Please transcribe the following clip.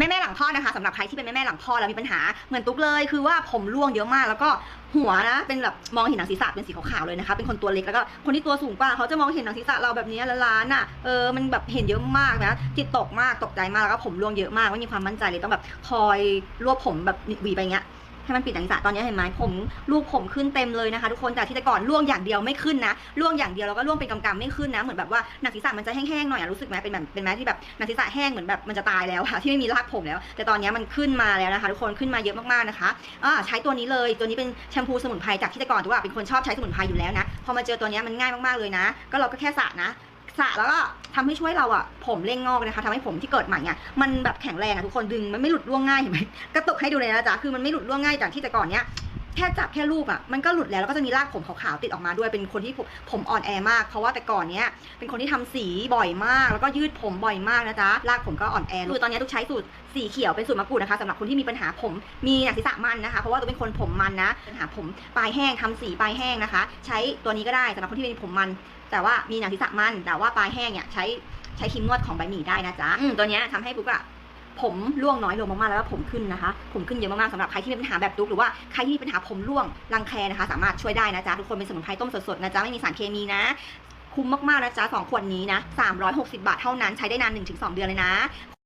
แม่แม่หลังพ่อนะคะสำหรับใครที่เป็นแม่แม่หลังพ่อแล้วมีปัญหาเหมือนตุ๊กเลย คือว่าผมร่วงเยอะมาก แล้วก็หัวนะเป็นแบบมองเห็นหนังศีรษะเป็นสีขาวๆเลยนะคะเป็นคนตัวเล็กแล้วก็คนที่ตัวสูงกว่าเขาจะมองเห็นหนังศีรษะเราแบบนี้ล้านอะเออมันแบบเห็นเยอะมากนะจิตตกมากตกใจมากแล้วก็ผมร่วงเยอะมากไม่มีความมั่นใจเลยต้องแบบคอยรวบผมแบบหวีไปเงี้ย ให้มันปิดหนังศีรษะตอนนี้เห็นไหมผมลูกผมขึ้นเต็มเลยนะคะทุกคนจากที่แต่ก่อนล่วงอย่างเดียวไม่ขึ้นนะล่วงอย่างเดียวแล้วก็ล่วงเป็นกำๆไม่ขึ้นนะเหมือนแบบว่าหนังศีรษะมันจะแห้งๆหน่อยรู้สึกไหมเป็นแบบเป็นไหมที่แบบหนังศีรษะแห้งเหมือนแบบมันจะตายแล้วค่ะที่ไม่มีรากผมแล้ว แต่ตอนนี้มันขึ้นมาแล้วนะคะ ทุกคนขึ้นมาเยอะมากๆนะคะอ่าใช้ตัวนี้เลยตัวนี้เป็นแชมพูสมุนไพรจากที่แต่ก่อนตัวว่าเป็นคนชอบใช้สมุนไพรอยู่แล้วนะพอมาเจอตัวนี้มันง่ายมากๆเลยนะ ก็เราก็แค่สระนะ สระแล้วก็ทำให้ช่วยเราอะผมเร่งงอกนะคะทำให้ผมที่เกิดใหม่อะมันแบบแข็งแรงอะทุกคนดึงมันไม่หลุดร่วงง่ายเห็นไหมกระตุกให้ดูเลยนะจ๊ะคือมันไม่หลุดร่วงง่ายจากที่แต่ก่อนเนี้ย แค่จับแค่รูปอะมันก็หลุดแล้วแล้วก็จะมีรากผมขาวๆติดออกมาด้วยเป็นคนที่ผมผมอ่อนแอมากเพราะว่าแต่ก่อนเนี้ยเป็นคนที่ทำสีบ่อยมาก แล้วก็ยืดผมบ่อยมากนะจ๊ะรากผมก็อ่อนแอคือตอนนี้ทุกใช้สูตรสีเขียวเป็นสูตรมะกรูดนะคะสำหรับคนที่มีปัญหาผมมีหนังศีรษะมันนะคะเพราะว่าตัวเป็นคนผมมันนะปัญหาผมปลายแห้งทำสีปลายแห้งนะคะ ใช้ตัวนี้ก็ได้สำหรับคนที่เป็นผมมัน แต่ว่ามีหนังศีรษะมันแต่ว่าปลายแห้งเนี่ยใช้ใช้ครีมนวดของใบหมี่ได้นะจ๊ะตัวเนี้ยทำให้ปุ๊กอะ ผมร่วงน้อยลงมากๆ แล้วก็ผมขึ้นนะคะ ผมขึ้นเยอะมากๆสำหรับใครที่มีปัญหาแบบตุ๊กหรือว่าใครที่มีปัญหาผมร่วงรังแคนะคะ สามารถช่วยได้นะจ๊ะทุกคนเป็นสมุนไพรต้มสดๆนะจ๊ะไม่มีสารเคมีนะคุ้มมากๆนะจ๊ะสองขวดนี้นะ360 บาทเท่านั้นใช้ได้นาน 1-2 เดือนเลยนะ